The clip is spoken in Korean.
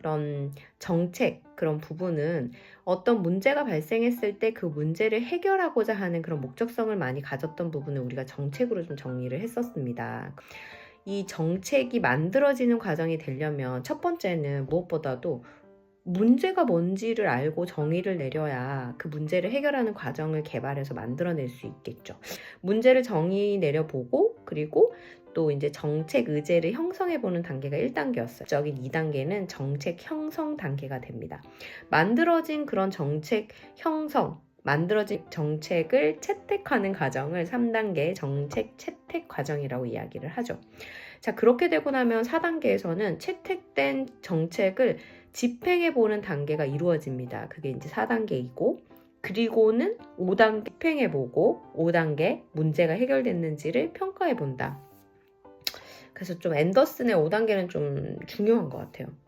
그런 정책 그런 부분은 어떤 문제가 발생했을 때 그 문제를 해결하고자 하는 그런 목적성을 많이 가졌던 부분을 우리가 정책으로 좀 정리를 했었습니다. 이 정책이 만들어지는 과정이 되려면 첫 번째는 무엇보다도 문제가 뭔지를 알고 정의를 내려야 그 문제를 해결하는 과정을 개발해서 만들어낼 수 있겠죠. 문제를 정의 내려보고 그리고 또 이제 정책 의제를 형성해 보는 단계가 1단계였어요. 적인 2단계는 정책 형성 단계가 됩니다. 만들어진 그런 정책 형성 만들어진 정책을 채택하는 과정을 3단계 정책 채택 과정이라고 이야기를 하죠. 자, 그렇게 되고 나면 4단계에서는 채택된 정책을 집행해 보는 단계가 이루어집니다. 그게 이제 4단계이고 그리고는 5단계 집행해 보고 5단계 문제가 해결됐는지를 평가해 본다. 그래서 좀 앤더슨의 5단계는 좀 중요한 것 같아요.